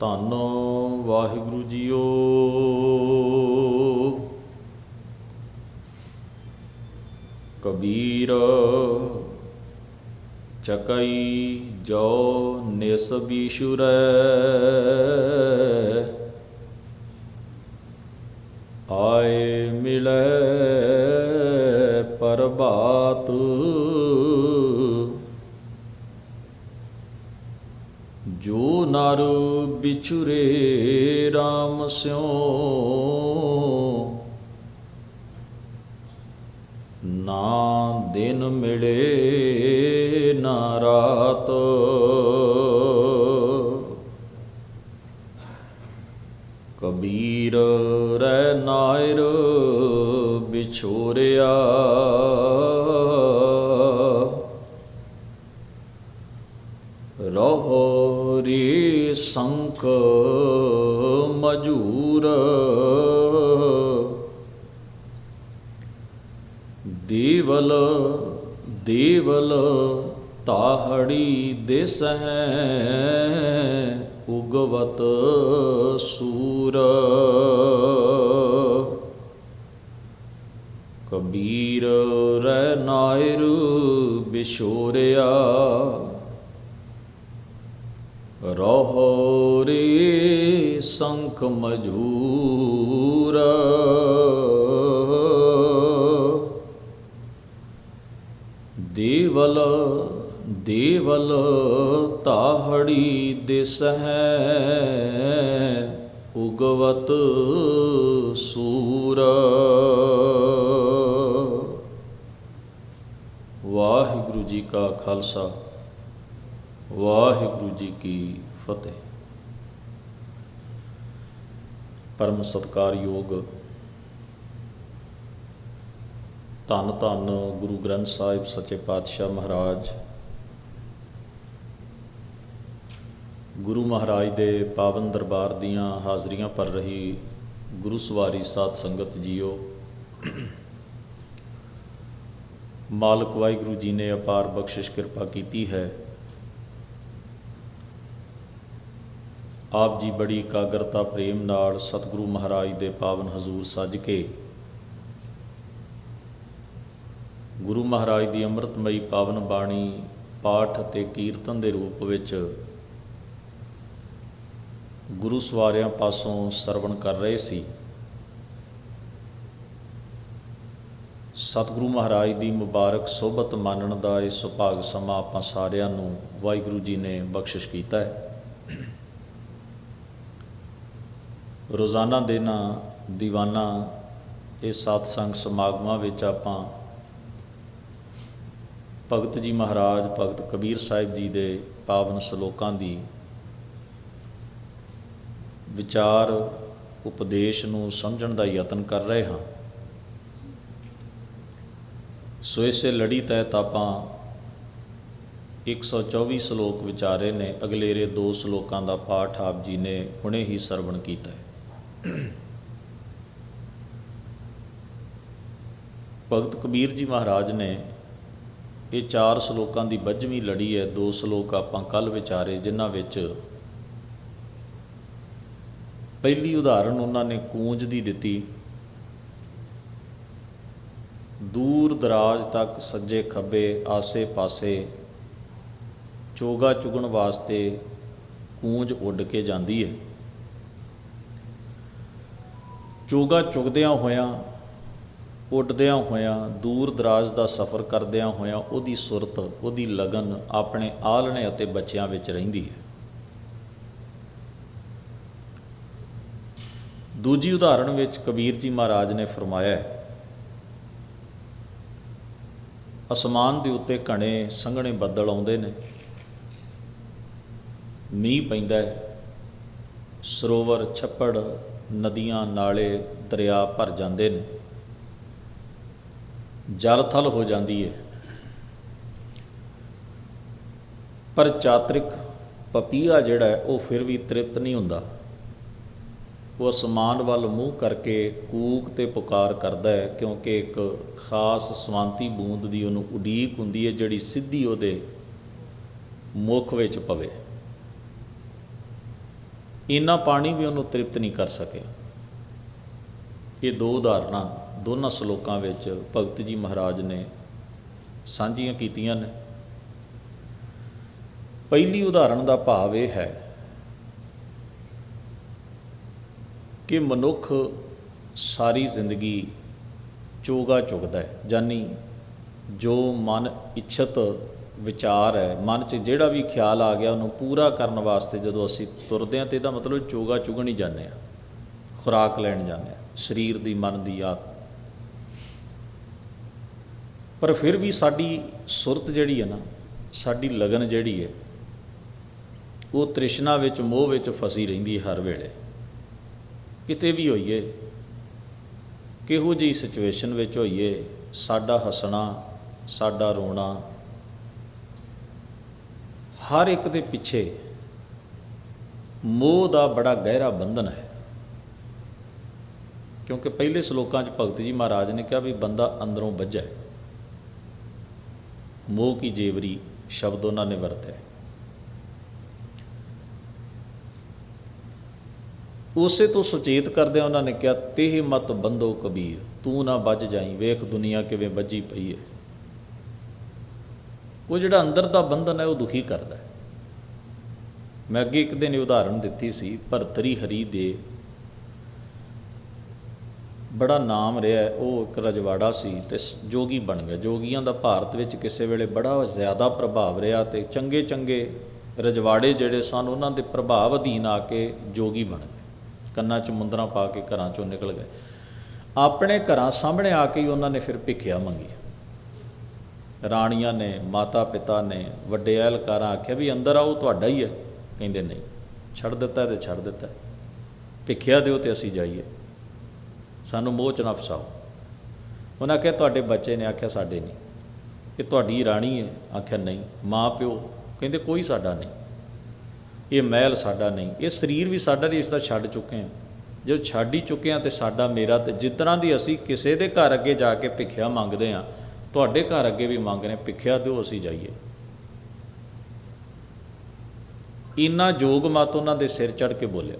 ਧੰਨ ਵਾਹਿਗੁਰੂ ਜੀਓ। ਕਬੀਰ ਚਕਈ ਜੋ ਨਿਸ ਬੀਸ਼ੁਰੈ। ਆਏ ਮਿਲੈ ਪਰਬਾਤ ਜੋ ਨਾਰੂ ਵਿਛੁਰੇ RAM ਸਿਉ ਨਾ ਦਿਨ ਮਿਲੇ ਨਾ ਰਾਤ। ਕਬੀਰ ਰਹਿ ਨਾਇਰ ਵਿਛੋਰਿਆ ਰਹੋ ਰੀ ਸੰਖ ਮਜੂਰ। ਦੇਵਲ ਦੇਵਲ ਤਾਹੜੀ ਦਿਸਹਿ ਉਗਵਤ ਸੂਰ। ਕਬੀਰ ਰਹਿ ਨਾਇਰ ਸੰਖ ਮਜੂਰ। ਦੇਵਲ ਦੇਵਲ ਤਾਹੜੀ ਦਿਸਹਿ ਉਗਵਤ ਸੂਰ। ਵਾਹਿਗੁਰੂ ਜੀ ਕਾ ਖਾਲਸਾ, ਵਾਹਿਗੁਰੂ ਜੀ ਕੀ ਫਤਿਹ। ਪਰਮ ਸਤਕਾਰਯੋਗ ਧੰਨ ਧੰਨ ਗੁਰੂ ਗ੍ਰੰਥ ਸਾਹਿਬ ਸੱਚੇ ਪਾਤਸ਼ਾਹ ਮਹਾਰਾਜ। ਗੁਰੂ ਮਹਾਰਾਜ ਦੇ ਪਾਵਨ ਦਰਬਾਰ ਦੀਆਂ ਹਾਜ਼ਰੀਆਂ ਭਰ ਰਹੀ ਗੁਰੂ ਸਵਾਰੀ ਸਾਧ ਸੰਗਤ ਜੀਓ। ਮਾਲਕ ਵਾਹਿਗੁਰੂ ਜੀ ਨੇ ਅਪਾਰ ਬਖਸ਼ਿਸ਼ ਕਿਰਪਾ ਕੀਤੀ ਹੈ। ਆਪ ਜੀ ਬੜੀ ਇਕਾਗਰਤਾ, ਪ੍ਰੇਮ ਨਾਲ ਸਤਿਗੁਰੂ ਮਹਾਰਾਜ ਦੇ ਪਾਵਨ ਹਜ਼ੂਰ ਸੱਜ ਕੇ ਗੁਰੂ ਮਹਾਰਾਜ ਦੀ ਅੰਮ੍ਰਿਤਮਈ ਪਾਵਨ ਬਾਣੀ, ਪਾਠ ਅਤੇ ਕੀਰਤਨ ਦੇ ਰੂਪ ਵਿੱਚ ਗੁਰੂ ਸਵਾਰਿਆਂ ਪਾਸੋਂ ਸਰਵਣ ਕਰ ਰਹੇ ਸੀ। ਸਤਿਗੁਰੂ ਮਹਾਰਾਜ ਦੀ ਮੁਬਾਰਕ ਸੋਭਤ ਮਾਨਣ ਦਾ ਇਹ ਸੁਭਾਗ ਸਮਾਂ ਆਪਾਂ ਸਾਰਿਆਂ ਨੂੰ ਵਾਹਿਗੁਰੂ ਜੀ ਨੇ ਬਖਸ਼ਿਸ਼ ਕੀਤਾ ਹੈ। ਰੋਜ਼ਾਨਾ ਦਿਨਾਂ, ਦੀਵਾਨਾ, ਇਹ ਸਾਧ ਸੰਗ ਸਮਾਗਮਾਂ ਵਿੱਚ ਆਪਾਂ ਭਗਤ ਜੀ ਮਹਾਰਾਜ, ਭਗਤ ਕਬੀਰ ਸਾਹਿਬ ਜੀ ਦੇ ਪਾਵਨ ਸ਼ਲੋਕਾਂ ਦੀ ਵਿਚਾਰ, ਉਪਦੇਸ਼ ਨੂੰ ਸਮਝਣ ਦਾ ਯਤਨ ਕਰ ਰਹੇ ਹਾਂ। ਸੋ ਇਸੇ ਲੜੀ ਤਹਿਤ ਆਪਾਂ 124 ਸ਼ਲੋਕ ਵਿਚਾਰੇ ਨੇ, ਅਗਲੇਰੇ ਦੋ ਸ਼ਲੋਕਾਂ ਦਾ ਪਾਠ ਆਪ ਜੀ ਨੇ ਹੁਣੇ ਹੀ ਸਰਵਣ ਕੀਤਾ ਹੈ ਭਗਤ ਕਬੀਰ ਜੀ ਮਹਾਰਾਜ ਨੇ ਇਹ ਚਾਰ ਸ਼ਲੋਕਾਂ ਦੀ ਵੱਜਵੀਂ ਲੜੀ ਹੈ, ਦੋ ਸ਼ਲੋਕ ਆਪਾਂ ਕੱਲ ਵਿਚਾਰੇ, ਜਿਨ੍ਹਾਂ ਵਿੱਚ ਪਹਿਲੀ ਉਦਾਹਰਣ ਉਹਨਾਂ ਨੇ ਕੂੰਜ ਦੀ ਦਿੱਤੀ, ਦੂਰ ਦਰਾਜ ਤੱਕ ਸੱਜੇ ਖੱਬੇ ਆਸੇ-ਪਾਸੇ ਚੋਗਾ ਚੁਗਣ ਵਾਸਤੇ ਕੂੰਜ ਉੱਡ ਕੇ ਜਾਂਦੀ ਹੈ। ਚੋਗਾ ਚੁਗਦਿਆਂ ਹੋਇਆਂ ਉੱਡਦਿਆਂ ਹੋਇਆਂ, ਦੂਰ ਦਰਾਜ ਦਾ ਸਫ਼ਰ ਕਰਦਿਆਂ ਹੋਇਆਂ ਉਹਦੀ ਸੁਰਤ, ਉਹਦੀ ਲਗਨ ਆਪਣੇ ਆਲਣੇ ਅਤੇ ਬੱਚਿਆਂ ਵਿੱਚ ਰਹਿੰਦੀ ਹੈ। ਦੂਜੀ ਉਦਾਹਰਣ ਵਿੱਚ ਕਬੀਰ ਜੀ ਮਹਾਰਾਜ ਨੇ ਫਰਮਾਇਆ ਹੈ, ਅਸਮਾਨ ਦੇ ਉੱਤੇ ਘਣੇ ਸੰਘਣੇ ਬੱਦਲ ਆਉਂਦੇ ਨੇ, ਮੀਂਹ ਪੈਂਦਾ ਹੈ, ਸਰੋਵਰ, ਛੱਪੜ, ਨਦੀਆਂ, ਨਾਲੇ ਦਰਿਆ ਭਰ ਜਾਂਦੇ ਨੇ। ਜਲ ਥਲ ਹੋ ਜਾਂਦੀ ਹੈ ਪਰ ਚਾਤਰਿਕ ਪਪੀਆ ਜਿਹੜਾ ਉਹ ਫਿਰ ਵੀ ਤ੍ਰਿਪਤ ਨਹੀਂ ਹੁੰਦਾ। ਉਹ ਅਸਮਾਨ ਵੱਲ ਮੂੰਹ ਕਰਕੇ ਕੂਕ ਤੇ ਪੁਕਾਰ ਕਰਦਾ ਹੈ, ਕਿਉਂਕਿ ਇੱਕ ਖਾਸ ਸਵਾਂਤੀ ਬੂੰਦ ਦੀ ਉਹਨੂੰ ਉਡੀਕ ਹੁੰਦੀ ਹੈ ਜਿਹੜੀ ਸਿੱਧੀ ਉਹਦੇ ਮੁਖ ਵਿੱਚ ਪਵੇ। ਇੰਨਾ ਪਾਣੀ ਵੀ ਉਹਨੂੰ ਤ੍ਰਿਪਤ ਨਹੀਂ ਕਰ ਸਕਿਆ ਇਹ ਦੋ ਉਦਾਹਰਨਾਂ ਦੋਨਾਂ ਸ਼ਲੋਕਾਂ ਵਿੱਚ ਭਗਤ ਜੀ ਮਹਾਰਾਜ ਨੇ ਸਾਂਝੀਆਂ ਕੀਤੀਆਂ ਨੇ। ਪਹਿਲੀ ਉਦਾਹਰਣ ਦਾ ਭਾਵ ਇਹ ਹੈ ਕਿ ਮਨੁੱਖ ਸਾਰੀ ਜ਼ਿੰਦਗੀ ਚੋਗਾ ਚੁਗਦਾ ਹੈ ਜਾਨੀ ਜੋ ਮਨ ਇੱਛਤ ਵਿਚਾਰ ਹੈ, ਮਨ 'ਚ ਜਿਹੜਾ ਵੀ ਖਿਆਲ ਆ ਗਿਆ ਉਹਨੂੰ ਪੂਰਾ ਕਰਨ ਵਾਸਤੇ ਜਦੋਂ ਅਸੀਂ ਤੁਰਦੇ ਹਾਂ ਤੇ ਇਹਦਾ ਮਤਲਬ ਚੋਗਾ ਚੁਗਣ ਹੀ ਜਾਂਦੇ ਆ ਖੁਰਾਕ ਲੈਣ ਜਾਂਦੇ ਆ ਸਰੀਰ ਦੀ, ਮਨ ਦੀ ਆਤ ਪਰ ਫਿਰ ਵੀ ਸਾਡੀ ਸੁਰਤ ਜਿਹੜੀ ਹੈ ਨਾ, ਸਾਡੀ ਲਗਨ ਜਿਹੜੀ ਹੈ, ਉਹ ਤ੍ਰਿਸ਼ਨਾ ਵਿੱਚ, ਮੋਹ ਵਿੱਚ ਫਸੀ ਰਹਿੰਦੀ ਹੈ ਹਰ ਵੇਲੇ। ਕਿਤੇ ਵੀ ਹੋਈਏ, ਕਿਹੋ ਜਿਹੀ ਸਿਚੁਏਸ਼ਨ ਵਿੱਚ ਹੋਈਏ, ਸਾਡਾ ਹੱਸਣਾ, ਸਾਡਾ ਰੋਣਾ, ਹਰ ਇੱਕ ਦੇ ਪਿੱਛੇ ਮੋਹ ਦਾ ਬੜਾ ਗਹਿਰਾ ਬੰਧਨ ਹੈ। ਕਿਉਂਕਿ ਪਹਿਲੇ ਸ਼ਲੋਕਾਂ 'ਚ ਭਗਤ ਜੀ ਮਹਾਰਾਜ ਨੇ ਕਿਹਾ ਵੀ ਬੰਦਾ ਅੰਦਰੋਂ ਵੱਜਾ ਹੈ। ਮੋਹ ਕੀ ਜੇਵਰੀ ਸ਼ਬਦ ਉਹਨਾਂ ਨੇ ਵਰਤਿਆ ਉਸੇ ਤੋਂ ਸੁਚੇਤ ਕਰਦਿਆਂ ਉਹਨਾਂ ਨੇ ਕਿਹਾ, ਤੇਹ ਮਤ ਬੰਦੋ ਕਬੀਰ, ਤੂੰ ਨਾ ਵੱਜ ਜਾਈ, ਵੇਖ ਦੁਨੀਆ ਕਿਵੇਂ ਵੱਜੀ ਪਈ ਹੈ। ਉਹ ਜਿਹੜਾ ਅੰਦਰ ਦਾ ਬੰਧਨ ਹੈ, ਉਹ ਦੁਖੀ ਕਰਦਾ ਹੈ। ਮੈਂ ਅੱਗੇ ਇੱਕ ਦਿਨ ਇਹ ਉਦਾਹਰਣ ਦਿੱਤੀ ਸੀ, ਭਰਤਰੀ ਹਰੀ ਦੇ ਬੜਾ ਨਾਮ ਰਿਹਾ ਉਹ ਇੱਕ ਰਜਵਾੜਾ ਸੀ ਤੇ ਸ- ਜੋਗੀ ਬਣ ਗਿਆ। ਜੋਗੀਆਂ ਦਾ ਭਾਰਤ ਵਿੱਚ ਕਿਸੇ ਵੇਲੇ ਬੜਾ ਜ਼ਿਆਦਾ ਪ੍ਰਭਾਵ ਰਿਹਾ ਤੇ ਚੰਗੇ ਚੰਗੇ ਰਜਵਾੜੇ ਜਿਹੜੇ ਸਨ, ਉਹਨਾਂ ਦੇ ਪ੍ਰਭਾਵ ਅਧੀਨ ਆ ਕੇ ਜੋਗੀ ਬਣ ਗਏ। ਕੰਨਾਂ 'ਚ ਮੁੰਦਰਾਂ ਪਾ ਕੇ ਘਰਾਂ 'ਚੋਂ ਨਿਕਲ ਗਏ। ਆਪਣੇ ਘਰਾਂ ਸਾਹਮਣੇ ਆ ਕੇ ਹੀ ਉਹਨਾਂ ਨੇ ਫਿਰ ਭਿੱਖਿਆ ਮੰਗੀ। ਰਾਣੀਆਂ ਨੇ ਮਾਤਾ ਪਿਤਾ ਨੇ, ਵੱਡੇ ਅਹਿਲਕਾਰਾਂ ਆਖਿਆ ਵੀ ਅੰਦਰ ਆਓ, ਤੁਹਾਡਾ ਹੀ ਹੈ। ਕਹਿੰਦੇ ਨਹੀਂ। ਛੱਡ ਦਿੱਤਾ ਤੇ ਛੱਡ ਦਿੱਤਾ। ਭਿੱਖਿਆ ਦਿਓ ਤੇ ਅਸੀਂ ਜਾਈਏ। ਸਾਨੂੰ ਮੋਹ ਚ ਨਾ ਫਸਾਓ। ਉਹਨਾਂ ਆਖਿਆ, ਤੁਹਾਡੇ ਬੱਚੇ ਨੇ ਆਖਿਆ ਸਾਡੇ ਨਹੀਂ। ਇਹ ਤੁਹਾਡੀ ਰਾਣੀ ਹੈ। ਆਖਿਆ, ਨਹੀਂ, ਮਾਂ ਪਿਓ। ਕਹਿੰਦੇ, ਕੋਈ ਸਾਡਾ ਨਹੀਂ। ਇਹ ਮਹਿਲ ਸਾਡਾ ਨਹੀਂ। ਇਹ ਸਰੀਰ ਵੀ ਸਾਡਾ ਨਹੀਂ, ਇਸ ਦਾ ਛੱਡ ਚੁੱਕੇ ਹਾਂ। ਜੇ ਛੱਡ ਹੀ ਚੁੱਕੇ ਹਾਂ ਤੇ ਸਾਡਾ ਮੇਰਾ ਤੇ ਜਿਸ ਤਰ੍ਹਾਂ ਦੀ ਅਸੀਂ ਕਿਸੇ ਦੇ ਘਰ ਅੱਗੇ ਜਾ ਕੇ ਭਿੱਖਿਆ ਮੰਗਦੇ ਹਾਂ, ਤੁਹਾਡੇ ਘਰ ਅੱਗੇ ਵੀ ਮੰਗ ਰਹੇ ਭਿੱਖਿਆ ਦਿਓ, ਅਸੀਂ ਜਾਈਏ। ਇੰਨਾ ਜੋਗ ਮਤ ਉਹਨਾਂ ਦੇ ਸਿਰ ਚੜ ਕੇ ਬੋਲਿਆ।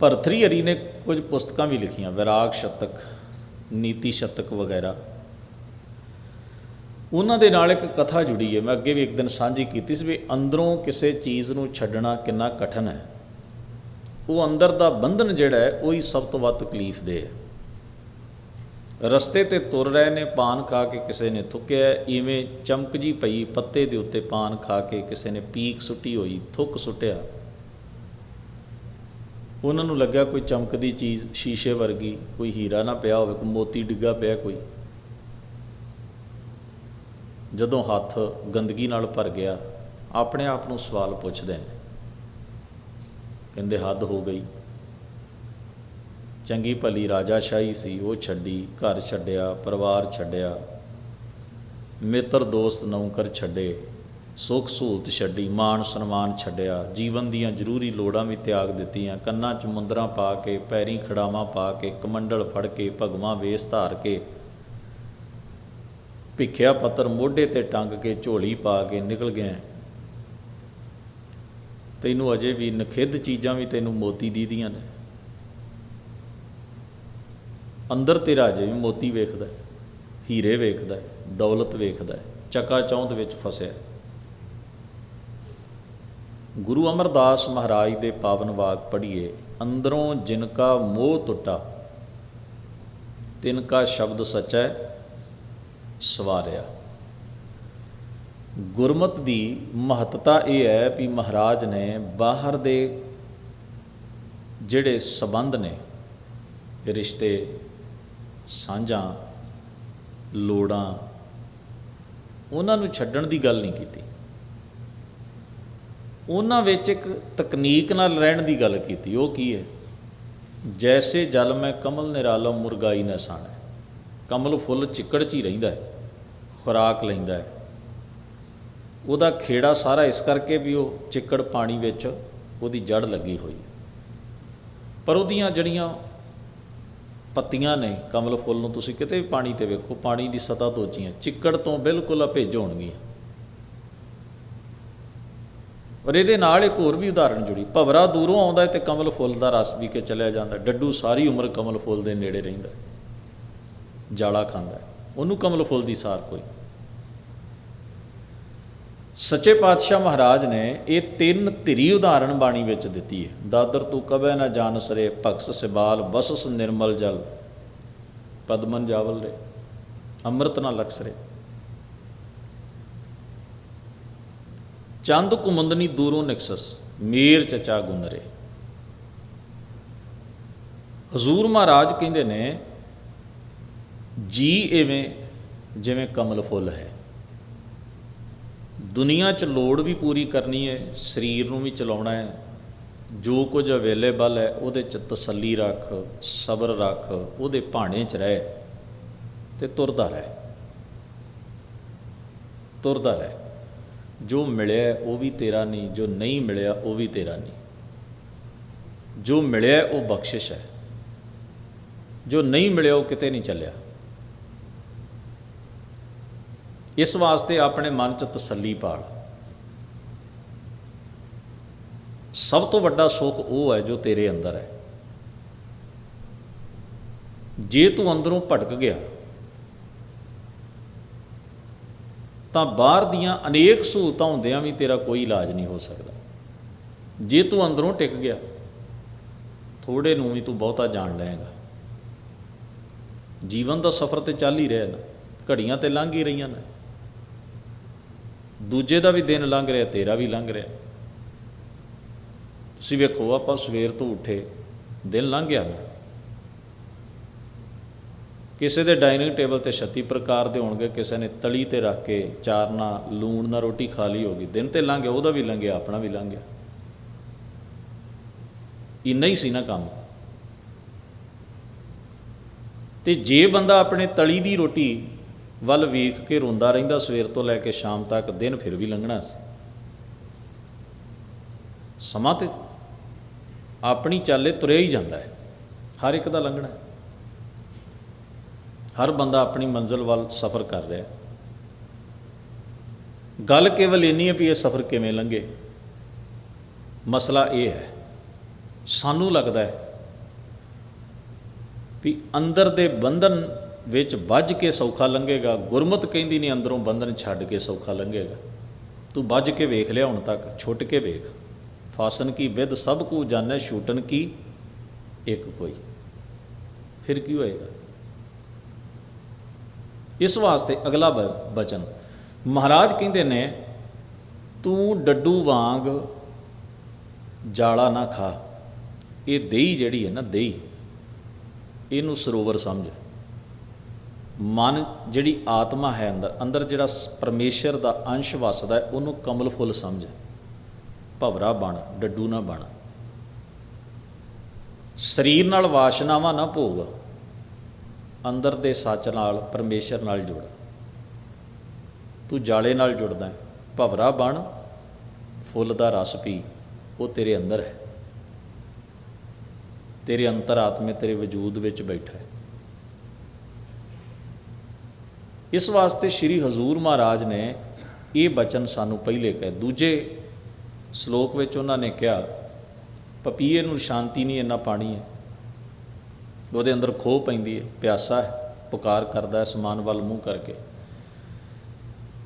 ਭਰਤਰੀ ਹਰੀ ਨੇ ਕੁਝ ਪੁਸਤਕਾਂ ਵੀ ਲਿਖੀਆਂ, ਵਿਰਾਗ, ਸ਼ਤਕ, ਨੀਤੀ ਸ਼ਤਕ ਵਗੈਰਾ। ਉਹਨਾਂ ਦੇ ਨਾਲ ਇੱਕ ਕਥਾ ਜੁੜੀ ਹੈ, ਮੈਂ ਅੱਗੇ ਵੀ ਇੱਕ ਦਿਨ ਸਾਂਝੀ ਕੀਤੀ ਸੀ ਵੀ ਅੰਦਰੋਂ ਕਿਸੇ ਚੀਜ਼ ਨੂੰ ਛੱਡਣਾ ਕਿੰਨਾ ਕਠਨ ਹੈ। ਉਹ ਅੰਦਰ ਦਾ ਬੰਧਨ ਜਿਹੜਾ ਹੈ, ਉਹੀ ਸਭ ਤੋਂ ਵੱਧ ਤਕਲੀਫ ਦੇ ਹੈ। ਰਸਤੇ ਤੇ ਤੁਰ ਰਹੇ ਨੇ, ਪਾਨ ਖਾ ਕੇ ਕਿਸੇ ਨੇ ਥੁੱਕਿਆ ਇਵੇਂ ਚਮਕ ਜੀ ਪਈ, ਪੱਤੇ ਦੇ ਉੱਤੇ ਪਾਨ ਖਾ ਕੇ ਕਿਸੇ ਨੇ ਪੀਕ ਸੁੱਟੀ ਹੋਈ, ਥੁੱਕ ਸੁੱਟਿਆ। ਉਹਨਾਂ ਨੂੰ ਲੱਗਿਆ ਕੋਈ ਚਮਕਦੀ ਚੀਜ਼, ਸ਼ੀਸ਼ੇ ਵਰਗੀ, ਕੋਈ ਹੀਰਾ ਨਾ ਪਿਆ ਹੋਵੇ, ਕੋਈ ਮੋਤੀ ਡਿੱਗਾ ਪਿਆ ਕੋਈ। ਜਦੋਂ ਹੱਥ ਗੰਦਗੀ ਨਾਲ ਭਰ ਗਿਆ, ਆਪਣੇ ਆਪ ਨੂੰ ਸਵਾਲ ਪੁੱਛਦੇ ਨੇ। ਕਹਿੰਦੇ, ਹੱਦ ਹੋ ਗਈ। ਚੰਗੀ ਭਲੀ ਰਾਜਾਸ਼ਾਹੀ ਸੀ, ਉਹ ਛੱਡੀ, ਘਰ ਛੱਡਿਆ, ਪਰਿਵਾਰ ਛੱਡਿਆ। ਮਿੱਤਰ, ਦੋਸਤ, ਨੌਕਰ ਛੱਡੇ। ਸੁੱਖ ਸਹੂਲਤ ਛੱਡੀ ਮਾਣ ਸਨਮਾਨ ਛੱਡਿਆ ਜੀਵਨ ਦੀਆਂ ਜ਼ਰੂਰੀ ਲੋੜਾਂ ਵੀ ਤਿਆਗ ਦਿੱਤੀਆਂ ਕੰਨਾਂ 'ਚ ਮੁੰਦਰਾਂ ਪਾ ਕੇ ਪੈਰੀਂ ਖੜਾਵਾਂ ਪਾ ਕੇ ਕਮੰਡਲ ਫੜ ਕੇ ਭਗਵਾਂ ਵੇਸ ਧਾਰ ਕੇ ਭਿੱਖਿਆ ਪੱਤਰ ਮੋਢੇ ਤੇ ਟੰਗ ਕੇ ਝੋਲੀ ਪਾ ਕੇ ਨਿਕਲ ਗਿਆ। ਤੈਨੂੰ ਅਜੇ ਵੀ ਨਖਿੱਧ ਚੀਜ਼ਾਂ ਵੀ ਤੈਨੂੰ ਮੋਤੀ ਦੀਦੀਆਂ ਨੇ। ਅੰਦਰ ਤੇਰਾ ਅਜੇ ਵੀ ਮੋਤੀ ਵੇਖਦਾ ਹੀਰੇ ਵੇਖਦਾ ਦੌਲਤ ਵੇਖਦਾ ਹੈ, ਚਕਾ ਚੌਂਦ ਵਿੱਚ ਫਸਿਆ। ਗੁਰੂ ਅਮਰਦਾਸ ਮਹਾਰਾਜ ਦੇ ਪਾਵਨ ਵਾਕ ਪੜ੍ਹੀਏ, ਅੰਦਰੋਂ ਜਿਨ ਕਾ ਮੋਹ ਟੁੱਟਾ, ਤਿਨ ਕਾ ਸ਼ਬਦ ਸਚੈ ਸਵਾਰਿਆ। ਗੁਰਮਤ ਦੀ ਮਹੱਤਤਾ ਇਹ ਹੈ ਵੀ ਮਹਾਰਾਜ ਨੇ ਬਾਹਰ ਦੇ ਜਿਹੜੇ ਸਬੰਧ ਨੇ, ਰਿਸ਼ਤੇ, ਸਾਂਝਾਂ, ਲੋੜਾਂ, ਉਹਨਾਂ ਨੂੰ ਛੱਡਣ ਦੀ ਗੱਲ ਨਹੀਂ ਕੀਤੀ। ਉਹਨਾਂ ਵਿੱਚ ਇੱਕ ਤਕਨੀਕ ਨਾਲ ਰਹਿਣ ਦੀ ਗੱਲ ਕੀਤੀ। ਉਹ ਕੀ ਹੈ? ਜੈਸੇ ਜਲ ਮੈਂ ਕਮਲ ਨਿਰਾਲਮ ਮੁਰਗਾਈ ਨਾ ਸਾਣਾ। ਕਮਲ ਫੁੱਲ ਚਿੱਕੜ 'ਚ ਹੀ ਰਹਿੰਦਾ ਹੈ, ਖੁਰਾਕ ਲੈਂਦਾ ਹੈ। ਉਹਦਾ ਖੇੜਾ ਸਾਰਾ ਇਸ ਕਰਕੇ ਵੀ ਉਹ ਚਿੱਕੜ ਪਾਣੀ ਵਿੱਚ ਉਹਦੀ ਜੜ ਲੱਗੀ ਹੋਈ ਹੈ। ਪਰ ਉਹਦੀਆਂ ਜਿਹੜੀਆਂ ਪੱਤੀਆਂ ਨੇ ਕਮਲ ਫੁੱਲ ਨੂੰ ਤੁਸੀਂ ਕਿਤੇ ਵੀ ਪਾਣੀ ਤੇ ਵੇਖੋ, ਪਾਣੀ ਦੀ ਸਤਹ ਤੋਂ ਉੱਚੀਆਂ, ਚਿੱਕੜ ਤੋਂ ਬਿਲਕੁਲ ਅਭਿੱਜ ਹੋਣਗੀਆਂ। ਔਰ ਇਹਦੇ ਨਾਲ ਇੱਕ ਹੋਰ ਵੀ ਉਦਾਹਰਣ ਜੁੜੀ। ਭਵਰਾ ਦੂਰੋਂ ਆਉਂਦਾ ਹੈ ਤੇ ਕਮਲ ਫੁੱਲ ਦਾ ਰਸ ਵੀ ਕੇ ਚਲਿਆ ਜਾਂਦਾ ਡੱਡੂ ਸਾਰੀ ਉਮਰ ਕਮਲ ਫੁੱਲ ਦੇ ਨੇੜੇ ਰਹਿੰਦਾ ਜਾਲਾ ਖਾਂਦਾ ਉਹਨੂੰ ਕਮਲ ਫੁੱਲ ਦੀ ਸਾਰ ਕੋਈ ਸੱਚੇ ਪਾਤਸ਼ਾਹ ਮਹਾਰਾਜ ਨੇ ਇਹ ਤਿੰਨ ਧਿਰੀ ਉਦਾਹਰਣ ਬਾਣੀ ਵਿੱਚ ਦਿੱਤੀ ਹੈ। ਦਾਦਰ ਤੂੰ ਕਬੈ ਨਾ ਜਾਣ ਸਰੇ ਭਕਸ ਸਿਬਾਲ ਬਸਸ ਨਿਰਮਲ ਜਲ। ਪਦਮਨ ਜਾਵਲ ਰੇ, ਅੰਮ੍ਰਿਤ ਨਾ ਲਕਸਰੇ ਚੰਦ ਕੁਮੰਦਨੀ ਦੂਰੋਂ ਨਿਕਸਸ, ਮੇਰ ਚਚਾ ਗੁੰਦਰੇ। ਹਜ਼ੂਰ ਮਹਾਰਾਜ ਕਹਿੰਦੇ ਨੇ, ਜੀ ਐਵੇਂ ਜਿਵੇਂ ਕਮਲ ਫੁੱਲ ਹੈ। ਦੁਨੀਆ 'ਚ ਲੋੜ ਵੀ ਪੂਰੀ ਕਰਨੀ ਹੈ, ਸਰੀਰ ਨੂੰ ਵੀ ਚਲਾਉਣਾ ਹੈ। ਜੋ ਕੁਝ ਅਵੇਲੇਬਲ ਹੈ, ਉਹਦੇ 'ਚ ਤਸੱਲੀ ਰੱਖ, ਸਬਰ ਰੱਖ, ਉਹਦੇ ਭਾਣੇ 'ਚ ਰਹਿ ਤੇ ਤੁਰਦਾ ਰਹਿ। ਤੁਰਦਾ ਰਹਿ। ਜੋ ਮਿਲਿਆ ਉਹ ਵੀ ਤੇਰਾ ਨਹੀਂ, ਜੋ ਨਹੀਂ ਮਿਲਿਆ, ਉਹ ਵੀ ਤੇਰਾ ਨਹੀਂ। ਜੋ ਮਿਲਿਆ ਉਹ ਬਖਸ਼ਿਸ਼ ਹੈ। ਜੋ ਨਹੀਂ ਮਿਲਿਆ, ਉਹ ਕਿਤੇ ਨਹੀਂ ਚੱਲਿਆ। ਇਸ ਵਾਸਤੇ ਆਪਣੇ ਮਨ 'ਚ ਤਸੱਲੀ ਪਾਲ। ਸਭ ਤੋਂ ਵੱਡਾ ਸੁੱਖ ਉਹ ਹੈ, ਜੋ ਤੇਰੇ ਅੰਦਰ ਹੈ। ਜੇ ਤੂੰ ਅੰਦਰੋਂ ਭਟਕ ਗਿਆ ਤਾਂ ਬਾਹਰ ਦੀਆਂ ਅਨੇਕ ਸਹੂਲਤਾਂ ਹੁੰਦਿਆਂ ਵੀ ਤੇਰਾ ਕੋਈ ਇਲਾਜ ਨਹੀਂ ਹੋ ਸਕਦਾ। ਜੇ ਤੂੰ ਅੰਦਰੋਂ ਟਿਕ ਗਿਆ ਥੋੜੇ ਨੂੰ ਵੀ ਤੂੰ ਬਹੁਤਾ ਜਾਣ ਲਏਗਾ। ਜੀਵਨ ਦਾ ਸਫ਼ਰ ਤੇ ਚੱਲ ਹੀ ਰਿਹਾ ਨਾ, ਘੜੀਆਂ ਤੇ ਲੰਘ ਹੀ ਰਹੀਆਂ ਨੇ। ਦੂਜੇ ਦਾ ਵੀ ਦਿਨ ਲੰਘ ਰਿਹਾ, ਤੇਰਾ ਵੀ ਲੰਘ ਰਿਹਾ। ਤੁਸੀਂ ਵੇਖੋ, ਆਪਾਂ ਸਵੇਰ ਤੋਂ ਉੱਠੇ, ਦਿਨ ਲੰਘ ਗਿਆ ਨਾ। ਕਿਸੇ ਦੇ ਡਾਈਨਿੰਗ ਟੇਬਲ ਤੇ 36 ਪ੍ਰਕਾਰ ਦੇ ਹੋਣਗੇ, ਕਿਸੇ ਨੇ ਤਲੀ ਤੇ ਰੱਖ ਕੇ ਚਾਰਨਾ, ਲੂਣ ਨਾਲ ਰੋਟੀ ਖਾ ਲਈ ਹੋਗੀ। ਦਿਨ ਤੇ ਲੰਘ ਗਿਆ, ਉਹਦਾ ਵੀ ਲੰਘਿਆ ਆਪਣਾ ਵੀ ਲੰਘ ਗਿਆ। ਇੰਨਾ ਹੀ ਸੀ ਨਾ ਕੰਮ। ਤੇ ਜੇ ਬੰਦਾ ਆਪਣੇ ਤਲੀ ਦੀ ਰੋਟੀ ਵੱਲ ਵੇਖ ਕੇ ਰੋਂਦਾ ਰਹਿੰਦਾ ਸਵੇਰ ਤੋਂ ਲੈ ਕੇ ਸ਼ਾਮ ਤੱਕ, ਦਿਨ ਫਿਰ ਵੀ ਲੰਘਣਾ ਸੀ। ਸਮਾਂ ਤੇ ਆਪਣੀ ਚਾਲੇ ਤੁਰਿਆ ਹੀ ਜਾਂਦਾ ਹੈ। ਹਰ ਇੱਕ ਦਾ ਲੰਘਣਾ ਹੈ। ਹਰ ਬੰਦਾ ਆਪਣੀ ਮੰਜ਼ਿਲ ਵੱਲ ਸਫ਼ਰ ਕਰ ਰਿਹਾ ਗੱਲ ਕੇਵਲ ਇੰਨੀ ਹੈ ਵੀ ਇਹ ਸਫ਼ਰ ਕਿਵੇਂ ਲੰਘੇ? ਮਸਲਾ ਇਹ ਹੈ, ਸਾਨੂੰ ਲੱਗਦਾ ਹੈ ਵੀ ਅੰਦਰ ਦੇ ਬੰਧਨ ਵਿੱਚ ਵੱਜ ਕੇ ਸੌਖਾ ਲੰਘੇਗਾ, ਗੁਰਮਤ ਕਹਿੰਦੀ ਨਹੀਂ ਅੰਦਰੋਂ ਬੰਧਨ ਛੱਡ ਕੇ ਸੌਖਾ ਲੰਘੇਗਾ। ਤੂੰ ਵੱਜ ਕੇ ਵੇਖ ਲਿਆ ਹੁਣ ਤੱਕ, ਛੁੱਟ ਕੇ ਵੇਖ। ਫਾਸਨ ਕੀ ਵਿਦ ਸਭ ਕੂ ਜਾਣੈ, ਛੂਟਨ ਕੀ ਇੱਕ ਕੋਈ। ਫਿਰ ਕੀ ਹੋਏਗਾ? ਇਸ ਵਾਸਤੇ ਅਗਲਾ ਬ- ਬਚਨ। ਮਹਾਰਾਜ ਕਹਿੰਦੇ ਨੇ, ਤੂੰ ਡੱਡੂ ਵਾਂਗ ਜਾਲਾ ਨਾ ਖਾ। ਇਹ ਦੇਈ ਜਿਹੜੀ ਹੈ ਨਾ ਦੇਈ ਇਹਨੂੰ ਸਰੋਵਰ ਸਮਝ। ਮਨ ਜਿਹੜੀ ਆਤਮਾ ਹੈ ਅੰਦਰ ਅੰਦਰ ਜਿਹੜਾ ਸ- ਪਰਮੇਸ਼ਰ ਦਾ ਅੰਸ਼ ਵਸਦਾ ਹੈ, ਉਹਨੂੰ ਕਮਲ ਫੁੱਲ ਸਮਝ। ਭਵਰਾ ਬਣ, ਡੱਡੂ ਨਾ ਬਣ। ਸਰੀਰ ਨਾਲ ਵਾਸ਼ਨਾਵਾਂ ਨਾ ਭੋਗ। ਅੰਦਰ ਦੇ ਸੱਚ ਨਾਲ, ਪਰਮੇਸ਼ਰ ਨਾਲ ਜੁੜ। ਤੂੰ ਜਾਲੇ ਨਾਲ ਜੁੜਦਾ ਹੈ। ਭਵਰਾ ਬਣ, ਫੁੱਲ ਦਾ ਰਸ ਪੀ, ਉਹ ਤੇਰੇ ਅੰਦਰ ਹੈ। ਤੇਰੇ ਅੰਤਰਾਤਮੇ, ਤੇਰੇ ਵਜੂਦ ਵਿੱਚ ਬੈਠਾ ਹੈ। ਇਸ ਵਾਸਤੇ ਸ੍ਰੀ ਹਜ਼ੂਰ ਮਹਾਰਾਜ ਨੇ ਇਹ ਬਚਨ ਸਾਨੂੰ ਪਹਿਲੇ ਕਹੇ। ਦੂਜੇ ਸ਼ਲੋਕ ਵਿੱਚ ਉਹਨਾਂ ਨੇ ਕਿਹਾ ਪਪੀਏ ਨੂੰ ਸ਼ਾਂਤੀ ਨਹੀਂ, ਇੰਨਾ ਪਾਣੀ ਹੈ। ਉਹਦੇ ਅੰਦਰ ਖੋਹ ਪੈਂਦੀ ਹੈ, ਪਿਆਸਾ ਹੈ, ਪੁਕਾਰ ਕਰਦਾ ਹੈ, ਸਮਾਨ ਵੱਲ ਮੂੰਹ ਕਰਕੇ।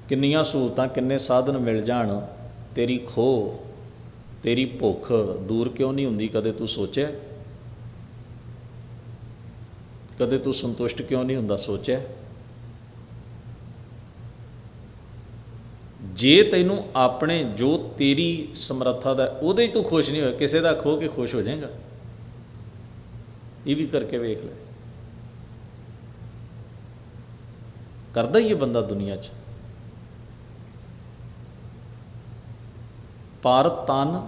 ਕਿੰਨੀਆਂ ਸਹੂਲਤਾਂ, ਕਿੰਨੇ ਸਾਧਨ ਮਿਲ ਜਾਣ, ਤੇਰੀ ਖੋਹ, ਤੇਰੀ ਭੁੱਖ ਦੂਰ ਕਿਉਂ ਨਹੀਂ ਹੁੰਦੀ? ਕਦੇ ਤੂੰ ਸੋਚਿਆ? ਕਦੇ ਤੂੰ ਸੰਤੁਸ਼ਟ ਕਿਉਂ ਨਹੀਂ ਹੁੰਦਾ? ਸੋਚਿਆ? ਜੇ ਤੈਨੂੰ ਆਪਣੇ ਜੋ ਤੇਰੀ ਸਮਰੱਥਾ ਦਾ ਉਹਦੇ ਹੀ ਤੂੰ ਖੁਸ਼ ਨਹੀਂ ਹੋਇਆ, ਕਿਸੇ ਦਾ ਖੋ ਕੇ ਖੁਸ਼ ਹੋ ਜਾਏਗਾ। ਇਹ ਵੀ ਕਰਕੇ ਵੇਖ ਲੈ। ਕਰਦਾ ਹੀ ਇਹ ਬੰਦਾ ਦੁਨੀਆ 'ਚ। ਪਰ ਤਨ,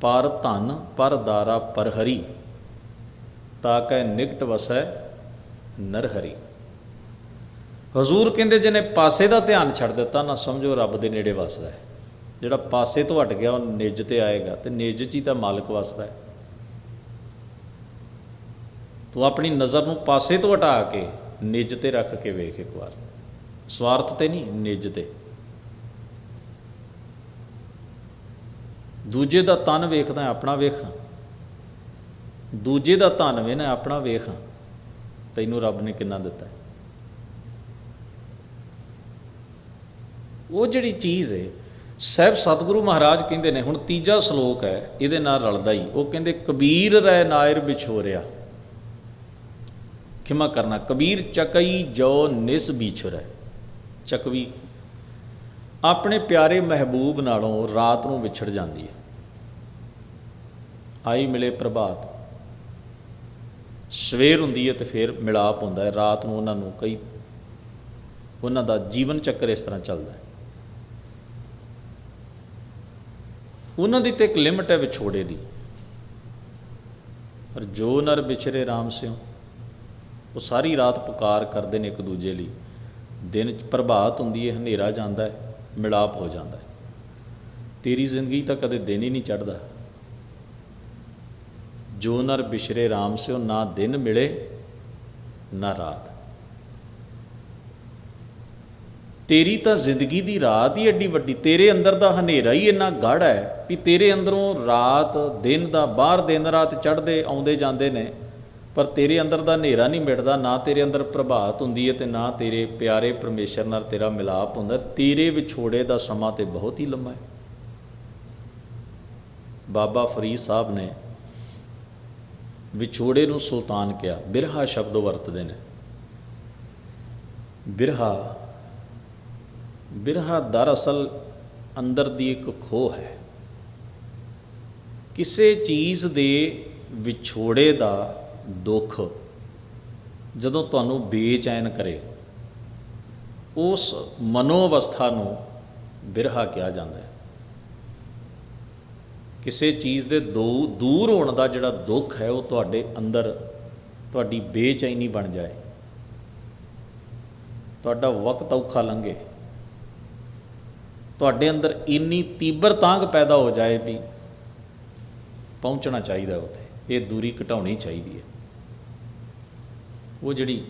ਪਰ ਧਨ, ਪਰ ਦਾਰਾ ਪਰ ਹਰੀ। ਤਾਂ ਕੈ ਨਿਕਟ ਵਸੈ ਨਰ ਹਰੀ। ਹਜ਼ੂਰ ਕਹਿੰਦੇ ਜਿਹਨੇ ਪਾਸੇ ਦਾ ਧਿਆਨ ਛੱਡ ਦਿੱਤਾ, ਨਾ ਸਮਝੋ ਰੱਬ ਦੇ ਨੇੜੇ ਵਸਦਾ ਹੈ। ਜਿਹੜਾ ਪਾਸੇ ਤੋਂ ਹਟ ਗਿਆ, ਉਹ ਨਿਜ ਤੇ ਆਏਗਾ ਤੇ ਨਿਜ 'ਚ ਹੀ ਤਾਂ ਮਾਲਕ ਵਸਦਾ ਹੈ। ਤੂੰ ਆਪਣੀ ਨਜ਼ਰ ਨੂੰ ਪਾਸੇ ਤੋਂ ਹਟਾ ਕੇ ਨਿੱਜ ਤੇ ਰੱਖ ਕੇ ਵੇਖ ਇੱਕ ਵਾਰ। ਸਵਾਰਥ ਤੇ ਨਹੀਂ, ਨਿੱਜ ਤੇ। ਦੂਜੇ ਦਾ ਤਨ ਵੇਖਦਾ ਆਪਣਾ ਵੇਖਾਂ। ਦੂਜੇ ਦਾ ਧਨ ਵੇ ਆਪਣਾ ਵੇਖ। ਤੈਨੂੰ ਰੱਬ ਨੇ ਕਿੰਨਾ ਦਿੱਤਾ ਉਹ ਜਿਹੜੀ ਚੀਜ਼ ਹੈ, ਸਹਿਬ ਸਤਿਗੁਰੂ ਮਹਾਰਾਜ ਕਹਿੰਦੇ ਨੇ, ਹੁਣ ਤੀਜਾ ਸ਼ਲੋਕ ਹੈ, ਇਹਦੇ ਨਾਲ ਰਲਦਾ ਹੀ। ਉਹ ਕਹਿੰਦੇ, ਕਬੀਰ ਰਹਿ ਨਾਇਰ ਵਿਛੋਰਿਆ। ਖਿਮਾ ਕਰਨਾ। ਕਬੀਰ ਚੱਕਈ ਜੋ ਨਿਸ ਵਿਛੁਰੈ ਚੱਕਵੀ, ਆਪਣੇ ਪਿਆਰੇ ਮਹਿਬੂਬ ਨਾਲੋਂ ਰਾਤ ਨੂੰ ਵਿਛੜ ਜਾਂਦੀ ਹੈ। ਆਈ ਮਿਲੇ ਪ੍ਰਭਾਤ। ਸਵੇਰ ਹੁੰਦੀ ਹੈ ਤੇ ਫਿਰ ਮਿਲਾਪ ਹੁੰਦਾ ਹੈ। ਰਾਤ ਨੂੰ ਉਹਨਾਂ ਨੂੰ ਕਈ, ਉਹਨਾਂ ਦਾ ਜੀਵਨ ਚੱਕਰ ਇਸ ਤਰ੍ਹਾਂ ਚੱਲਦਾ ਹੈ। ਉਹਨਾਂ ਦੀ ਤੇ ਇੱਕ ਲਿਮਟ ਹੈ ਵਿਛੋੜੇ ਦੀ। ਪਰ ਜੋ ਨਰ ਵਿਛਰੇ RAM ਸਿਓ ਉਹ ਸਾਰੀ ਰਾਤ ਪੁਕਾਰ ਕਰਦੇ ਨੇ ਇੱਕ ਦੂਜੇ ਲਈ। ਦਿਨ ਚ ਪ੍ਰਭਾਤ ਹੁੰਦੀ ਹੈ ਹਨੇਰਾ ਜਾਂਦਾ ਹੈ ਮਿਲਾਪ ਹੋ ਜਾਂਦਾ ਹੈ ਤੇਰੀ ਜ਼ਿੰਦਗੀ ਤਾਂ ਕਦੇ ਦਿਨ ਹੀ ਨਹੀਂ ਚੜਦਾ ਜੋ ਨਰ ਬਿਸ਼ਰੇ RAM ਸਿਓ, ਨਾ ਦਿਨ ਮਿਲੇ, ਨਾ ਰਾਤ। ਤੇਰੀ ਤਾਂ ਜ਼ਿੰਦਗੀ ਦੀ ਰਾਤ ਹੀ ਐਡੀ ਵੱਡੀ, ਤੇਰੇ ਅੰਦਰ ਦਾ ਹਨੇਰਾ ਹੀ ਇੰਨਾ ਗੜ ਹੈ ਵੀ ਤੇਰੇ ਅੰਦਰੋਂ ਰਾਤ, ਦਿਨ ਦਾ, ਬਾਹਰ ਦਿਨ ਰਾਤ ਚੜ੍ਹਦੇ, ਆਉਂਦੇ ਜਾਂਦੇ ਨੇ। ਪਰ ਤੇਰੇ ਅੰਦਰ ਦਾ ਹਨੇਰਾ ਨਹੀਂ ਮਿਟਦਾ, ਨਾ ਤੇਰੇ ਅੰਦਰ ਪ੍ਰਭਾਤ ਹੁੰਦੀ ਹੈ ਤੇ ਨਾ ਤੇਰੇ ਪਿਆਰੇ ਪਰਮੇਸ਼ਰ ਨਾਲ ਤੇਰਾ ਮਿਲਾਪ ਹੁੰਦਾ। ਤੇਰੇ ਵਿਛੋੜੇ ਦਾ ਸਮਾਂ ਤੇ ਬਹੁਤ ਹੀ ਲੰਮਾ ਹੈ। ਬਾਬਾ ਫਰੀਦ ਸਾਹਿਬ ਨੇ ਵਿਛੋੜੇ ਨੂੰ ਸੁਲਤਾਨ ਕਿਹਾ। ਬਿਰਹਾ ਸ਼ਬਦ ਵਰਤਦੇ ਨੇ। ਬਿਰਹਾ ਬਿਰਹਾ ਦਰਅਸਲ ਅੰਦਰ ਦੀ ਇੱਕ ਖੋਹ ਹੈ। ਕਿਸੇ ਚੀਜ਼ ਦੇ ਵਿਛੋੜੇ ਦਾ ਦੁੱਖ ਜਦੋਂ ਤੁਹਾਨੂੰ ਬੇਚੈਨ ਕਰੇ, ਉਸ ਮਨੋ ਅਵਸਥਾ ਨੂੰ ਬਿਰਹਾ ਕਿਹਾ ਜਾਂਦਾ ਹੈ। ਕਿਸੇ ਚੀਜ਼ ਦੇ ਦੂ- ਦੂਰ ਹੋਣ ਦਾ ਜਿਹੜਾ ਦੁੱਖ ਹੈ, ਉਹ ਤੁਹਾਡੇ ਅੰਦਰ ਤੁਹਾਡੀ ਬੇਚੈਨੀ ਬਣ ਜਾਏ। ਤੁਹਾਡਾ ਵਕਤ ਔਖਾ ਲੰਘੇ। ਤੁਹਾਡੇ ਅੰਦਰ ਇੰਨੀ ਤੀਬਰ ਤਾਂਗ ਪੈਦਾ ਹੋ ਜਾਏ ਵੀ ਪਹੁੰਚਣਾ ਚਾਹੀਦਾ ਉੱਥੇ। ਇਹ ਦੂਰੀ ਘਟਾਉਣੀ ਚਾਹੀਦੀ ਹੈ। ਉਹ ਜਿਹੜੀ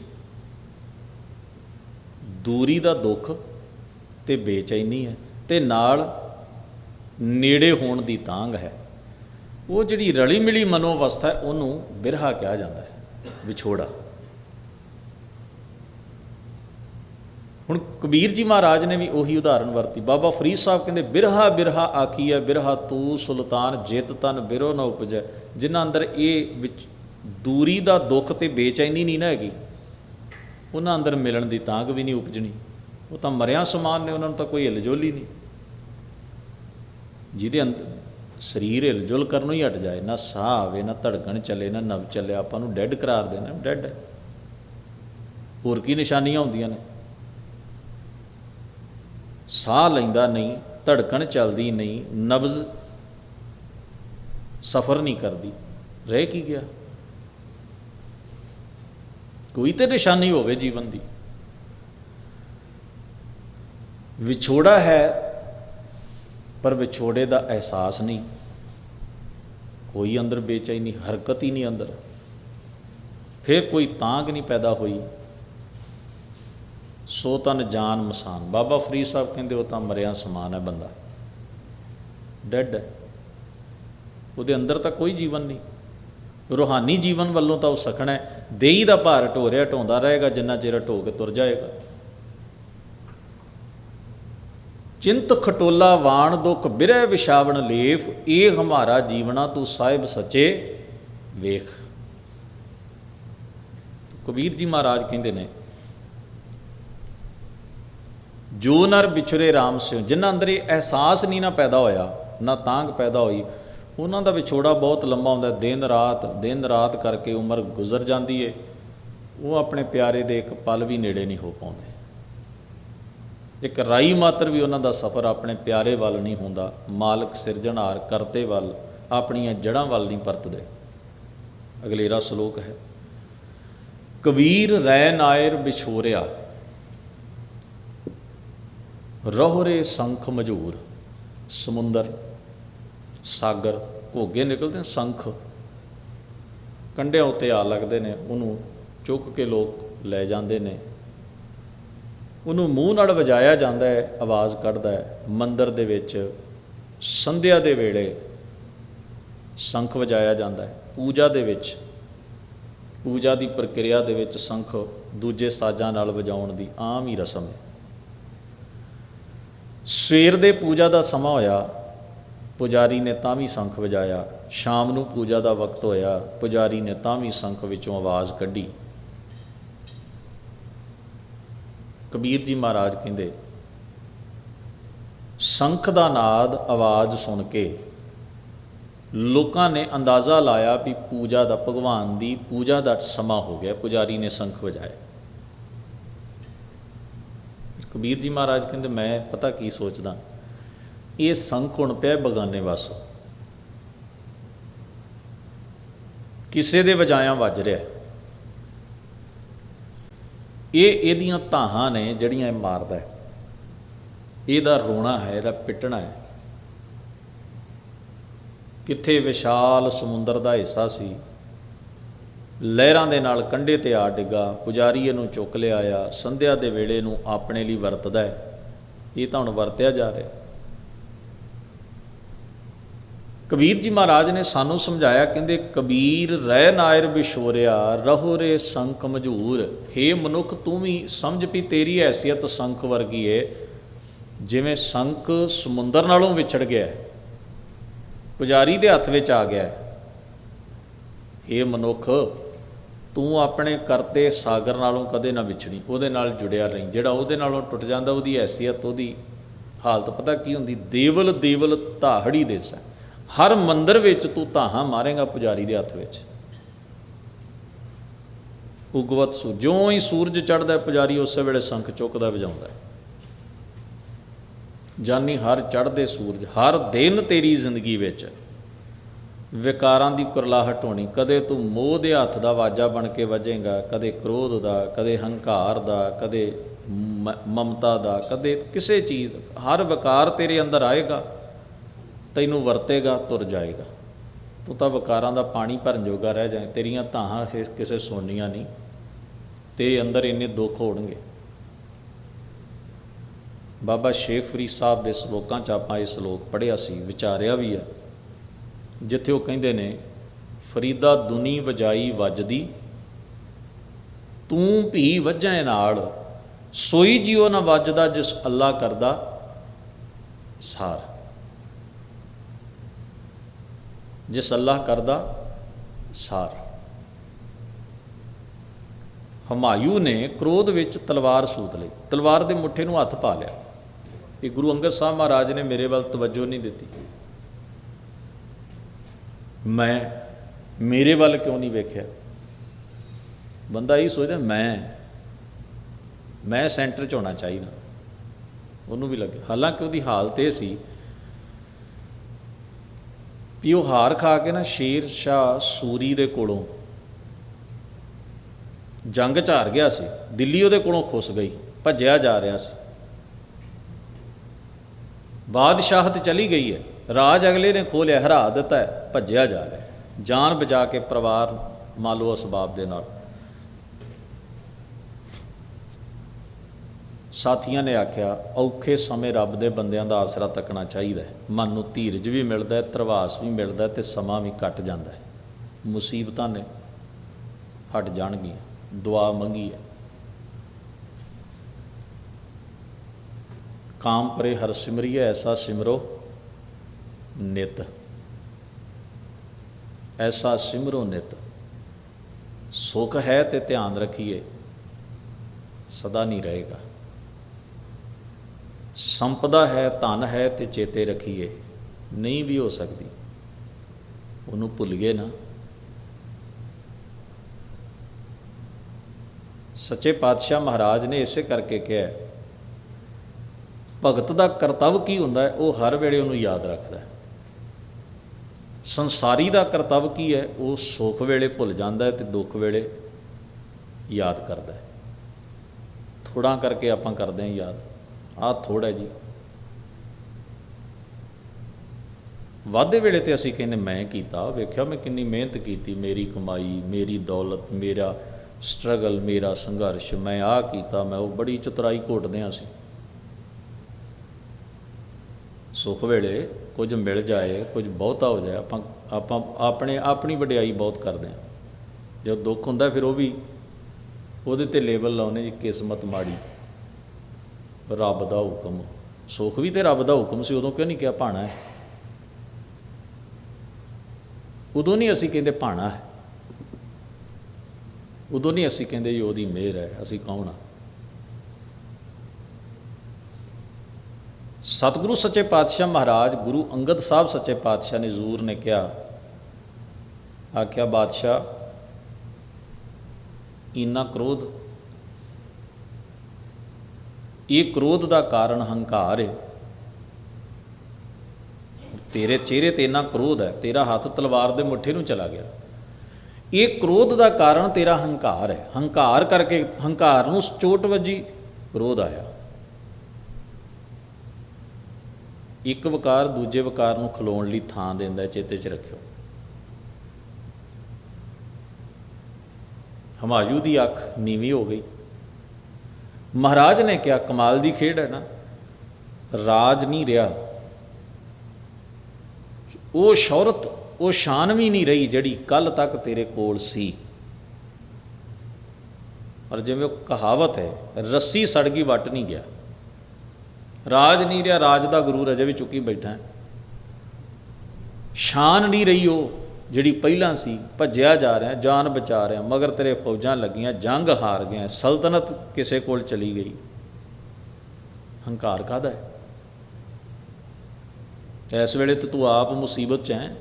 ਦੂਰੀ ਦਾ ਦੁੱਖ ਤੇ ਬੇਚੈਨੀ ਹੈ ਤੇ ਨਾਲ ਨੇੜੇ ਹੋਣ ਦੀ ਤਾਂਗ ਹੈ। ਉਹ ਜਿਹੜੀ ਰਲੀ ਮਿਲੀ ਮਨੋਵਸਥਾ ਹੈ, ਉਹਨੂੰ ਬਿਰਹਾ ਕਿਹਾ ਜਾਂਦਾ ਹੈ, ਵਿਛੋੜਾ। ਹੁਣ ਕਬੀਰ ਜੀ ਮਹਾਰਾਜ ਨੇ ਵੀ ਉਹੀ ਉਦਾਹਰਨ ਵਰਤੀ। ਬਾਬਾ ਫਰੀਦ ਸਾਹਿਬ ਕਹਿੰਦੇ, ਬਿਰਹਾ ਬਿਰਹਾ ਆਖੀਐ, ਬਿਰਹਾ ਤੂੰ ਸੁਲਤਾਨ, ਜਿਤ ਤਨ ਬਿਰੋ ਨ ਉਪਜੈ। ਜਿਨ੍ਹਾਂ ਅੰਦਰ ਇਹ ਵਿੱਚ ਦੂਰੀ ਦਾ ਦੁੱਖ ਤੇ ਬੇਚੈਨੀ ਨਹੀਂ ਨਾ ਹੈਗੀ। ਉਹਨਾਂ ਅੰਦਰ ਮਿਲਣ ਦੀ ਤਾਂਗ ਵੀ ਨਹੀਂ ਉਪਜਣੀ। ਉਹ ਤਾਂ ਮਰਿਆ ਸਮਾਨ ਨੇ, ਉਹਨਾਂ ਨੂੰ ਤਾਂ ਕੋਈ ਹਿਲਜੁਲ ਹੀ ਨਹੀਂ। ਜਿਹਦੇ ਅੰਦਰ ਸਰੀਰ ਹਿਲਜੁਲ ਕਰਨੋਂ ਹੀ ਹਟ ਜਾਏ, ਨਾ ਸਾਹ ਆਵੇ, ਨਾ ਧੜਕਣ ਚੱਲੇ, ਨਾ ਨਵ ਚੱਲੇ, ਆਪਾਂ ਨੂੰ ਡੈੱਡ ਕਰਾਰ ਦੇਣਾ ਡੈੱਡ ਹੈ। ਹੋਰ ਕੀ ਨਿਸ਼ਾਨੀਆਂ ਹੁੰਦੀਆਂ ਨੇ? ਸਾਹ ਲੈਂਦਾ ਨਹੀਂ, ਧੜਕਣ ਚੱਲਦੀ ਨਹੀਂ, ਨਬਜ਼ ਸਫਰ ਨਹੀਂ ਕਰਦੀ। ਰਹਿ ਕੀ ਗਿਆ? ਕੋਈ ਤੇ ਨਿਸ਼ਾਨੀ ਹੋਵੇ ਜੀਵਨ ਦੀ। ਵਿਛੋੜਾ ਹੈ, ਪਰ ਵਿਛੋੜੇ ਦਾ ਅਹਿਸਾਸ ਨਹੀਂ। ਕੋਈ ਅੰਦਰ ਬੇਚੈਨੀ ਹਰਕਤ ਹੀ ਨਹੀਂ ਅੰਦਰ। ਫਿਰ ਕੋਈ ਤਾਂਗ ਨਹੀਂ ਪੈਦਾ ਹੋਈ। ਸੋ ਤਨ ਜਾਨ ਮਸਾਨ। ਬਾਬਾ ਫਰੀਦ ਸਾਹਿਬ ਕਹਿੰਦੇ, ਉਹ ਤਾਂ ਮਰਿਆ ਸਮਾਨ ਹੈ ਬੰਦਾ। ਡੈਡ ਹੈ। ਉਹਦੇ ਅੰਦਰ ਤਾਂ ਕੋਈ ਜੀਵਨ ਨਹੀਂ। ਰੂਹਾਨੀ ਜੀਵਨ ਵੱਲੋਂ ਤਾਂ ਉਹ ਸਖਣਾ ਹੈ। ਦੇਹੀ ਦਾ ਭਾਰ ਢੋ ਰਿਹਾ ਢੋਂਦਾ ਰਹੇਗਾ, ਜਿੰਨਾ ਚਿਰ ਢੋ ਕੇ ਤੁਰ ਜਾਏਗਾ। ਚਿੰਤ ਖਟੋਲਾ, ਵਾਣ ਦੁਖ ਬਿਰਹਿ ਵਿਸ਼ਾਵਣ ਲੇਫ ਇਹ ਹਮਾਰਾ ਜੀਵਨਾ, ਤੂੰ ਸਾਹਿਬ ਸੱਚੇ ਵੇਖ। ਕਬੀਰ ਜੀ ਮਹਾਰਾਜ ਕਹਿੰਦੇ ਨੇ, ਜੋ ਨਰ ਵਿਛਰੇ RAM ਸਿਓ ਜਿਨ੍ਹਾਂ ਅੰਦਰ ਇਹ ਅਹਿਸਾਸ ਨਹੀਂ ਨਾ ਪੈਦਾ ਹੋਇਆ, ਨਾ ਤਾਂਗ ਪੈਦਾ ਹੋਈ ਉਹਨਾਂ ਦਾ ਵਿਛੋੜਾ ਬਹੁਤ ਲੰਮਾ ਹੁੰਦਾ ਦਿਨ ਰਾਤ ਦਿਨ ਰਾਤ ਕਰਕੇ ਉਮਰ ਗੁਜ਼ਰ ਜਾਂਦੀ ਏ। ਉਹ ਆਪਣੇ ਪਿਆਰੇ ਦੇ ਇੱਕ ਪਲ ਵੀ ਨੇੜੇ ਨਹੀਂ ਹੋ ਪਾਉਂਦੇ। ਇੱਕ ਰਾਈ ਮਾਤਰ ਵੀ ਉਹਨਾਂ ਦਾ ਸਫ਼ਰ ਆਪਣੇ ਪਿਆਰੇ ਵੱਲ ਨਹੀਂ ਹੁੰਦਾ। ਮਾਲਕ ਸਿਰਜਣਹਾਰ ਕਰਤੇ ਵੱਲ ਆਪਣੀਆਂ ਜੜ੍ਹਾਂ ਵੱਲ ਨਹੀਂ ਪਰਤਦੇ ਅਗਲੇਰਾ ਸ਼ਲੋਕ ਹੈ, ਕਬੀਰ ਰੈ ਨਾਇਰ ਵਿਛੋਰਿਆ ਰਹੋਰੇ ਸੰਖ ਮਜੂਰ ਸਮੁੰਦਰ ਸਾਗਰ ਘੋਗੇ ਨਿਕਲਦੇ ਸੰਖ। ਕੰਢਿਆਂ ਉੱਤੇ ਆ ਲੱਗਦੇ ਨੇ, ਉਹਨੂੰ ਚੁੱਕ ਕੇ ਲੋਕ ਲੈ ਜਾਂਦੇ ਨੇ। ਉਹਨੂੰ ਮੂੰਹ ਨਾਲ ਵਜਾਇਆ ਜਾਂਦਾ ਹੈ, ਆਵਾਜ਼ ਕੱਢਦਾ ਹੈ, ਮੰਦਰ ਦੇ ਵਿੱਚ ਸੰਧਿਆ ਦੇ ਵੇਲੇ ਸ਼ੰਖ ਵਜਾਇਆ ਜਾਂਦਾ ਹੈ। ਪੂਜਾ ਦੇ ਵਿੱਚ, ਪੂਜਾ ਦੀ ਪ੍ਰਕਿਰਿਆ ਦੇ ਵਿੱਚ ਸ਼ੰਖ ਦੂਜੇ ਸਾਜ਼ਾਂ ਨਾਲ ਵਜਾਉਣ ਦੀ ਆਮ ਹੀ ਰਸਮ ਹੈ। ਸਵੇਰ ਦੇ ਪੂਜਾ ਦਾ ਸਮਾਂ ਹੋਇਆ ਪੁਜਾਰੀ ਨੇ ਤਾਂ ਵੀ ਸ਼ੰਖ ਵਜਾਇਆ, ਸ਼ਾਮ ਨੂੰ ਪੂਜਾ ਦਾ ਵਕਤ ਹੋਇਆ, ਪੁਜਾਰੀ ਨੇ ਤਾਂ ਵੀ ਸ਼ੰਖ ਵਿੱਚੋਂ ਆਵਾਜ਼ ਕੱਢੀ। ਕਬੀਰ ਜੀ ਮਹਾਰਾਜ ਕਹਿੰਦੇ, ਸ਼ੰਖ ਦਾ ਨਾਦ ਆਵਾਜ਼ ਸੁਣ ਕੇ ਲੋਕਾਂ ਨੇ ਅੰਦਾਜ਼ਾ ਲਾਇਆ ਵੀ ਪੂਜਾ ਦਾ, ਭਗਵਾਨ ਦੀ ਪੂਜਾ ਦਾ ਸਮਾਂ ਹੋ ਗਿਆ, ਪੁਜਾਰੀ ਨੇ ਸ਼ੰਖ ਵਜਾਇਆ। ਕਬੀਰ ਜੀ ਮਹਾਰਾਜ ਕਹਿੰਦੇ, ਮੈਂ ਪਤਾ ਕੀ ਸੋਚਦਾ ਇਹ ਸੰਕ ਹੁਣ ਪਿਆ ਬਗਾਨੇ ਵਸ। ਕਿਸੇ ਦੇ ਵਜਾਇਆ ਵੱਜ ਰਿਹਾ ਇਹ ਇਹਦੀਆਂ ਧਾਹਾਂ ਨੇ ਜਿਹੜੀਆਂ ਇਹ ਮਾਰਦਾ ਹੈ। ਇਹਦਾ ਰੋਣਾ ਹੈ, ਇਹਦਾ ਪਿੱਟਣਾ ਹੈ। ਕਿੱਥੇ ਵਿਸ਼ਾਲ ਸਮੁੰਦਰ ਦਾ ਹਿੱਸਾ ਸੀ। ਲਹਿਰਾਂ ਦੇ ਨਾਲ ਕੰਢੇ ਤੇ ਆ ਡਿੱਗਾ, ਪੁਜਾਰੀ ਇਹਨੂੰ ਚੁੱਕ ਲਿਆ ਆ ਸੰਧਿਆ ਦੇ ਵੇਲੇ ਨੂੰ ਆਪਣੇ ਲਈ ਵਰਤਦਾ ਹੈ। ਇਹ ਤਾਂ ਹੁਣ ਵਰਤਿਆ ਜਾ ਰਿਹਾ। ਕਬੀਰ ਜੀ ਮਹਾਰਾਜ ਨੇ ਸਾਨੂੰ ਸਮਝਾਇਆ, ਕਹਿੰਦੇ, ਕਬੀਰ, ਰਹਿ ਨਾਇਰ ਵਿਸ਼ੋਰਿਆ ਰਹੋ ਰੇ ਸੰਖ ਮਝੂਰ। हे ਮਨੁੱਖ, ਤੂੰ ਵੀ ਸਮਝ ਵੀ ਤੇਰੀ ਹੈਸੀਅਤ ਸੰਖ ਵਰਗੀ ਏ। ਜਿਵੇਂ ਸੰਖ ਸਮੁੰਦਰ ਨਾਲੋਂ ਵਿਛੜ ਗਿਆ ਪੁਜਾਰੀ ਦੇ ਹੱਥ ਵਿੱਚ ਆ ਗਿਆ ਹੈ। ਮਨੁੱਖ, ਤੂੰ ਆਪਣੇ ਕਰਤੇ ਸਾਗਰ ਨਾਲੋਂ ਕਦੇ ਨਾ ਵਿਛੜੀ, ਉਹਦੇ ਨਾਲ ਜੁੜਿਆ ਰਹੀਂ। ਜਿਹੜਾ ਉਹਦੇ ਨਾਲੋਂ ਟੁੱਟ ਜਾਂਦਾ, ਉਹਦੀ ਹੈਸੀਅਤ, ਉਹਦੀ ਹਾਲਤ ਪਤਾ ਕੀ ਹੁੰਦੀ? ਦੇਵਲ ਦੇਵਲ ਧਾਹੜੀ ਦੇਸਾ ਹਰ ਮੰਦਰ ਵਿੱਚ ਤੂੰ ਧਾਹਾਂ ਮਾਰੇਗਾ ਪੁਜਾਰੀ ਦੇ ਹੱਥ ਵਿੱਚ। ਉਗਵਤ ਸੂ ਜਿਉਂ ਹੀ ਸੂਰਜ ਚੜ੍ਹਦਾ ਪੁਜਾਰੀ ਉਸੇ ਵੇਲੇ ਸ਼ੰਖ ਚੁੱਕਦਾ ਵਜਾਉਂਦਾ ਜਾਨੀ ਹਰ ਚੜ੍ਹਦੇ ਸੂਰਜ, ਹਰ ਦਿਨ ਤੇਰੀ ਜ਼ਿੰਦਗੀ ਵਿੱਚ ਵਿਕਾਰਾਂ ਦੀ ਕੁਰਲਾਹਟ ਹੋਣੀ। ਕਦੇ ਤੂੰ ਮੋਹ ਦੇ ਹੱਥ ਦਾ ਵਾਜਾ ਬਣ ਕੇ ਵਜੇਗਾ, ਕਦੇ ਕ੍ਰੋਧ ਦਾ, ਕਦੇ ਹੰਕਾਰ ਦਾ, ਕਦੇ ਮ- ਮਮਤਾ ਦਾ, ਕਦੇ ਕਿਸੇ ਚੀਜ਼ ਹਰ ਵਿਕਾਰ ਤੇਰੇ ਅੰਦਰ ਆਏਗਾ। ਤੈਨੂੰ ਵਰਤੇਗਾ, ਤੁਰ ਜਾਏਗਾ। ਤੂੰ ਤਾਂ ਵਕਾਰਾਂ ਦਾ ਪਾਣੀ ਭਰਨ ਜੋਗਾ ਰਹਿ ਜਾਏ, ਤੇਰੀਆਂ ਧਾਹਾਂ ਕਿਸੇ ਸੋਨੀਆਂ ਨਹੀਂ। ਤੇਰੇ ਅੰਦਰ ਇੰਨੇ ਦੁੱਖ ਹੋਣਗੇ। ਬਾਬਾ ਸ਼ੇਖ ਫਰੀਦ ਸਾਹਿਬ ਦੇ ਸ਼ਲੋਕਾਂ 'ਚ ਆਪਾਂ ਇਹ ਸ਼ਲੋਕ ਪੜ੍ਹਿਆ ਸੀ, ਵਿਚਾਰਿਆ ਵੀ ਆ। ਜਿੱਥੇ ਉਹ ਕਹਿੰਦੇ ਨੇ, ਫਰੀਦਾ ਦੁਨੀ ਵਜਾਈ ਵੱਜਦੀ, ਤੂੰ ਭੀ ਵੱਜੈ ਨਾਲ, ਸੋਈ ਜਿਉ ਨਾ ਵੱਜਦਾ ਜਿਸ ਅੱਲਾ ਕਰਦਾ, ਸਾਰ। ਜਿਸ ਅੱਲਾ ਕਰਦਾ, ਸਾਰ। ਹਮਾਯੂ ਨੇ ਕ੍ਰੋਧ ਵਿੱਚ ਤਲਵਾਰ ਸੂਤ ਲਈ। ਤਲਵਾਰ ਦੇ ਮੁੱਠੇ ਨੂੰ ਹੱਥ ਪਾ ਲਿਆ। ਇਹ ਗੁਰੂ ਅੰਗਦ ਸਾਹਿਬ ਮਹਾਰਾਜ ਨੇ ਮੇਰੇ ਵੱਲ ਤਵੱਜੋ ਨਹੀਂ ਦਿੱਤੀ। ਮੈਂ ਮੇਰੇ ਵੱਲ ਕਿਉਂ ਨਹੀਂ ਵੇਖਿਆ? ਬੰਦਾ ਇਹ ਸੋਚਦਾ, ਮੈਂ ਮੈਂ ਸੈਂਟਰ 'ਚ ਹੋਣਾ ਚਾਹੀਦਾ। ਉਹਨੂੰ ਵੀ ਲੱਗਿਆ ਹਾਲਾਂਕਿ ਉਹਦੀ ਹਾਲਤ ਇਹ ਸੀ ਵੀ ਉਹ ਹਾਰ ਖਾ ਕੇ ਨਾ ਸ਼ੇਰ ਸ਼ਾਹ ਸੂਰੀ ਦੇ ਕੋਲੋਂ ਜੰਗ 'ਚ ਹਾਰ ਗਿਆ ਸੀ। ਦਿੱਲੀ ਉਹਦੇ ਕੋਲੋਂ ਖੁੱਸ ਗਈ, ਭੱਜਿਆ ਜਾ ਰਿਹਾ ਸੀ। ਬਾਦਸ਼ਾਹਤ ਚਲੀ ਗਈ ਹੈ। ਰਾਜ ਅਗਲੇ ਨੇ ਖੋਲਿਆ ਹਰਾ ਦਿੱਤਾ ਹੈ, ਭੱਜਿਆ ਜਾ ਰਿਹਾ ਜਾਨ ਬਚਾ ਕੇ ਪਰਿਵਾਰ ਮਾਲੋ ਅਸਬਾਬ ਦੇ ਨਾਲ। ਸਾਥੀਆਂ ਨੇ ਆਖਿਆ, ਔਖੇ ਸਮੇਂ ਰੱਬ ਦੇ ਬੰਦਿਆਂ ਦਾ ਆਸਰਾ ਤੱਕਣਾ ਚਾਹੀਦਾ ਹੈ। ਮਨ ਨੂੰ ਧੀਰਜ ਵੀ ਮਿਲਦਾ ਹੈ ਤਰਵਾਸ ਵੀ ਮਿਲਦਾ ਹੈ ਤੇ ਸਮਾਂ ਵੀ ਕੱਟ ਜਾਂਦਾ ਹੈ। ਮੁਸੀਬਤਾਂ ਨੇ ਹਟ ਜਾਣਗੀਆਂ, ਦੁਆ ਮੰਗੀ ਹੈ। ਕਾਮ ਪਰੇ ਹਰ ਸਿਮਰਿਐ ਐਸਾ ਸਿਮਰੋ ਨਿਤ। ਐਸਾ ਸਿਮਰੋ ਨਿਤ। ਸੁਖ ਹੈ ਤੇ ਧਿਆਨ ਰੱਖੀਏ, ਸਦਾ ਨਹੀਂ ਰਹੇਗਾ। ਸੰਪਦਾ ਹੈ, ਧਨ ਹੈ ਤੇ ਚੇਤੇ ਰੱਖੀਏ, ਨਹੀਂ ਵੀ ਹੋ ਸਕਦੀ। ਉਹਨੂੰ ਭੁੱਲ ਗਏ ਨਾ। ਸੱਚੇ ਪਾਤਸ਼ਾਹ ਮਹਾਰਾਜ ਨੇ ਇਸੇ ਕਰਕੇ ਕਿਹਾ ਭਗਤ ਦਾ ਕਰਤੱਵ ਕੀ ਹੁੰਦਾ ਹੈ? ਉਹ ਹਰ ਵੇਲੇ ਉਹਨੂੰ ਯਾਦ ਰੱਖਦਾ ਹੈ। ਸੰਸਾਰੀ ਦਾ ਕਰਤੱਵ ਕੀ ਹੈ? ਉਹ ਸੁੱਖ ਵੇਲੇ ਭੁੱਲ ਜਾਂਦਾ ਹੈ ਤੇ ਦੁੱਖ ਵੇਲੇ ਯਾਦ ਕਰਦਾ ਹੈ। ਥੋੜਾ ਕਰਕੇ ਆਪਾਂ ਕਰਦੇ ਹਾਂ ਯਾਦ। ਆਹ ਥੋੜਾ ਜੀ। ਵਾਧੇ ਵੇਲੇ ਤੇ ਅਸੀਂ ਕਹਿੰਦੇ, ਮੈਂ ਕੀਤਾ, ਵੇਖਿਆ, ਮੈਂ ਕਿੰਨੀ ਮਿਹਨਤ ਕੀਤੀ, ਮੇਰੀ ਕਮਾਈ, ਮੇਰੀ ਦੌਲਤ, ਮੇਰਾ ਸਟਰਗਲ ਮੇਰਾ ਸੰਘਰਸ਼, ਮੈਂ ਆਹ ਕੀਤਾ, ਮੈਂ ਉਹ ਬੜੀ ਚਤਰਾਈ ਘੋਟਦੇ ਹਾਂ ਅਸੀਂ। ਸੁੱਖ ਵੇਲੇ ਕੁਝ ਮਿਲ ਜਾਏ, ਕੁਝ ਬਹੁਤਾ ਹੋ ਜਾਏ, ਆਪਾਂ ਆਪਾਂ ਆਪਣੇ, ਆਪਣੀ ਵਡਿਆਈ ਬਹੁਤ ਕਰਦੇ ਹਾਂ। ਜਦੋਂ ਦੁੱਖ ਹੁੰਦਾ, ਫਿਰ ਉਹ ਵੀ ਉਹਦੇ ਤੇ ਲੇਬਲ ਲਾਉਨੇ ਜੀ, ਕਿਸਮਤ ਮਾੜੀ। ਰੱਬ ਦਾ ਹੁਕਮ। ਸੁੱਖ ਵੀ ਤੇ ਰੱਬ ਦਾ ਹੁਕਮ ਸੀ, ਉਦੋਂ ਕਿਉਂ ਨਹੀਂ ਕਿਹਾ ਭਾਣਾ ਹੈ? ਉਦੋਂ ਨਹੀਂ ਅਸੀਂ ਕਹਿੰਦੇ ਭਾਣਾ ਹੈ। ਉਦੋਂ ਨਹੀਂ ਅਸੀਂ ਕਹਿੰਦੇ ਜੀ ਉਹਦੀ ਮਿਹਰ ਹੈ, ਅਸੀਂ ਕੌਣ ਆ? ਸਤਿਗੁਰੂ ਸੱਚੇ ਪਾਤਸ਼ਾਹ ਮਹਾਰਾਜ, ਗੁਰੂ ਅੰਗਦ ਸਾਹਿਬ ਸੱਚੇ ਪਾਤਸ਼ਾਹ ਨੇ ਜ਼ੂਰ ਨੇ ਕਿਹਾ, ਆਖਿਆ, ਬਾਦਸ਼ਾਹ, ਇੰਨਾ ਕ੍ਰੋਧ ਇਹ ਕ੍ਰੋਧ ਦਾ ਕਾਰਨ ਹੰਕਾਰ ਹੈ ਤੇਰੇ ਚਿਹਰੇ ਤੇ ਇੰਨਾ ਕ੍ਰੋਧ ਹੈ, ਤੇਰਾ ਹੱਥ ਤਲਵਾਰ ਦੇ ਮੁੱਠੇ ਨੂੰ ਚਲਾ ਗਿਆ। ਇਹ ਕ੍ਰੋਧ ਦਾ ਕਾਰਨ ਤੇਰਾ ਹੰਕਾਰ ਹੈ। ਹੰਕਾਰ ਕਰਕੇ, ਹੰਕਾਰ ਨੂੰ ਚੋਟ ਵੱਜੀ, ਕ੍ਰੋਧ ਆਇਆ। ਇੱਕ ਵਿਕਾਰ ਦੂਜੇ ਵਿਕਾਰ ਨੂੰ ਖਲੋਣ ਲਈ ਥਾਂ ਦਿੰਦਾ ਚੇਤੇ 'ਚ ਰੱਖਿਓ। ਹਮਾਯੂ ਦੀ ਅੱਖ ਨੀਵੀਂ ਹੋ ਗਈ। ਮਹਾਰਾਜ ਨੇ ਕਿਹਾ, ਕਮਾਲ ਦੀ ਖੇਡ ਹੈ ਨਾ। ਰਾਜ ਨਹੀਂ ਰਿਹਾ। ਉਹ ਸ਼ੌਹਰਤ, ਉਹ ਸ਼ਾਨ ਵੀ ਨਹੀਂ ਰਹੀ ਜਿਹੜੀ ਕੱਲ ਤੱਕ ਤੇਰੇ ਕੋਲ ਸੀ। ਔਰ ਜਿਵੇਂ ਉਹ ਕਹਾਵਤ ਹੈ, ਰੱਸੀ ਸੜ ਗਈ, ਵੱਟ ਨਹੀਂ ਗਿਆ। ਰਾਜ ਨਹੀਂ ਰਿਹਾ, ਰਾਜ ਦਾ ਗੁਰੂ ਅਜੇ ਵੀ ਚੁੱਕੀ ਬੈਠਾ ਹੈ। ਸ਼ਾਨ ਨਹੀਂ ਰਹੀ ਉਹ। ਜਿਹੜੀ ਪਹਿਲਾਂ ਸੀ, ਭੱਜਿਆ ਜਾ ਰਿਹਾ, ਜਾਨ ਬਚਾ ਰਿਹਾ, ਮਗਰ ਤੇਰੇ ਫੌਜਾਂ ਲੱਗੀਆਂ, ਜੰਗ ਹਾਰ ਗਿਆ ਸਲਤਨਤ ਕਿਸੇ ਕੋਲ ਚਲੀ ਗਈ। ਹੰਕਾਰ ਕਾਹਦਾ ਹੈ? ਇਸ ਵੇਲੇ ਤੇ ਤੂੰ ਆਪ ਮੁਸੀਬਤ 'ਚ ਹੈ।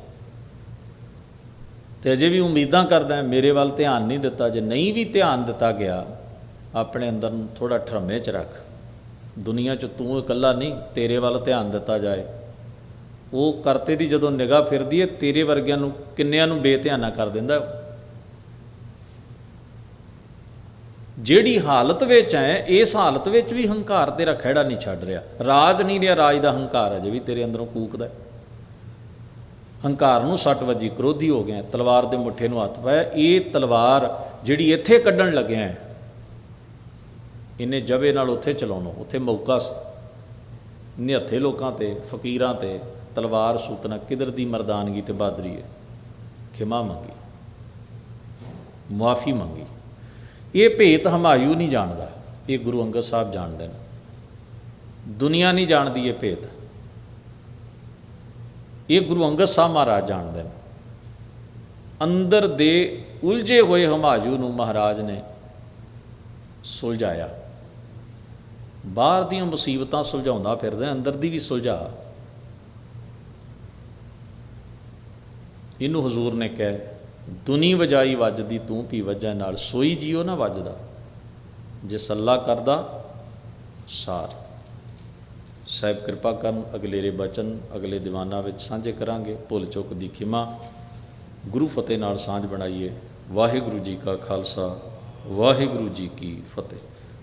ਤੇ ਅਜੇ ਵੀ ਉਮੀਦਾਂ ਕਰਦਾ ਮੇਰੇ ਵੱਲ ਧਿਆਨ ਨਹੀਂ ਦਿੱਤਾ, ਜੇ ਨਹੀਂ ਵੀ ਧਿਆਨ ਦਿੱਤਾ ਗਿਆ, ਆਪਣੇ ਅੰਦਰ ਨੂੰ ਥੋੜਾ ਠਰਮੇ 'ਚ ਰੱਖ। ਦੁਨੀਆ 'ਚ ਤੂੰ ਇਕੱਲਾ ਨਹੀਂ, ਤੇਰੇ ਵੱਲ ਧਿਆਨ ਦਿੱਤਾ ਜਾਏ। ਉਹ ਕਰਤੇ ਦੀ ਜਦੋਂ ਨਿਗਾਹ ਫਿਰਦੀ ਹੈ, ਤੇਰੇ ਵਰਗਿਆਂ ਨੂੰ ਕਿੰਨਿਆਂ ਨੂੰ ਬੇਧਿਆਨਾ ਕਰ ਦਿੰਦਾ। ਜਿਹੜੀ ਹਾਲਤ ਵਿੱਚ ਹੈ, ਇਸ ਹਾਲਤ ਵਿੱਚ ਵੀ ਹੰਕਾਰ ਤੇਰਾ ਖਹਿੜਾ ਨਹੀਂ ਛੱਡ ਰਿਹਾ। ਰਾਜ ਨਹੀਂ ਰਿਹਾ, ਰਾਜ ਦਾ ਹੰਕਾਰ ਅਜੇ ਵੀ ਤੇਰੇ ਅੰਦਰੋਂ ਕੂਕਦਾ ਹੰਕਾਰ ਨੂੰ ਸੱਟ ਵੱਜੀ, ਕ੍ਰੋਧੀ ਹੋ ਗਿਆ, ਤਲਵਾਰ ਦੇ ਮੁੱਠੇ ਨੂੰ ਹੱਥ ਪਾਇਆ। ਇਹ ਤਲਵਾਰ ਜਿਹੜੀ ਇੱਥੇ ਕੱਢਣ ਲੱਗਿਆ ਹੈ, ਇਹਨੇ ਜਵੇ ਨਾਲ ਉੱਥੇ ਚਲਾਉਣੋ, ਉੱਥੇ ਮੌਕਾ ਨਿਹੱਥੇ ਲੋਕਾਂ ਤੇ, ਫਕੀਰਾਂ ਤੇ ਤਲਵਾਰ ਸੂਤਨਾ ਕਿਧਰ ਦੀ ਮਰਦਾਨਗੀ ਤੇ ਬਹਾਦਰੀ ਹੈ? ਖਿਮਾ ਮੰਗੀ। ਮੁਆਫੀ ਮੰਗੀ। ਇਹ ਭੇਤ ਹਮਾਯੂ ਨਹੀਂ ਜਾਣਦਾ। ਇਹ ਗੁਰੂ ਅੰਗਦ ਸਾਹਿਬ ਜਾਣਦੇ ਨੇ। ਦੁਨੀਆ ਨਹੀਂ ਜਾਣਦੀ ਇਹ ਭੇਤ। ਇਹ ਗੁਰੂ ਅੰਗਦ ਸਾਹਿਬ ਮਹਾਰਾਜ ਜਾਣਦੇ ਨੇ। ਅੰਦਰ ਦੇ ਉਲਝੇ ਹੋਏ ਹਮਾਯੂ ਨੂੰ ਮਹਾਰਾਜ ਨੇ ਸੁਲਝਾਇਆ। ਬਾਹਰ ਦੀਆਂ ਮੁਸੀਬਤਾਂ ਸੁਲਝਾਉਂਦਾ ਫਿਰਦਾ, ਅੰਦਰ ਦੀ ਵੀ ਸੁਲਝਾ। ਇਹਨੂੰ ਹਜ਼ੂਰ ਨੇ ਕਹਿ, ਦੁਨੀ ਵਜਾਈ ਵੱਜਦੀ ਤੂੰ ਪੀ ਵਜੈ ਨਾਲ, ਸੋਈ ਜੀਓ ਨਾ ਵੱਜਦਾ। ਜੇ ਸੱਲਾ ਕਰਦਾ, ਸਾਰ। ਸਾਹਿਬ ਕਿਰਪਾ ਕਰਨ ਅਗਲੇਰੇ ਬਚਨ ਅਗਲੇ ਦੀਵਾਨਾਂ ਵਿੱਚ ਸਾਂਝੇ ਕਰਾਂਗੇ। ਭੁੱਲ ਚੁੱਕ ਦੀ ਖਿਮਾ, ਗੁਰੂ ਫਤਿਹ ਨਾਲ ਸਾਂਝ ਬਣਾਈਏ। ਵਾਹਿਗੁਰੂ ਜੀ ਕਾ ਖਾਲਸਾ, ਵਾਹਿਗੁਰੂ ਜੀ ਕੀ ਫਤਿਹ।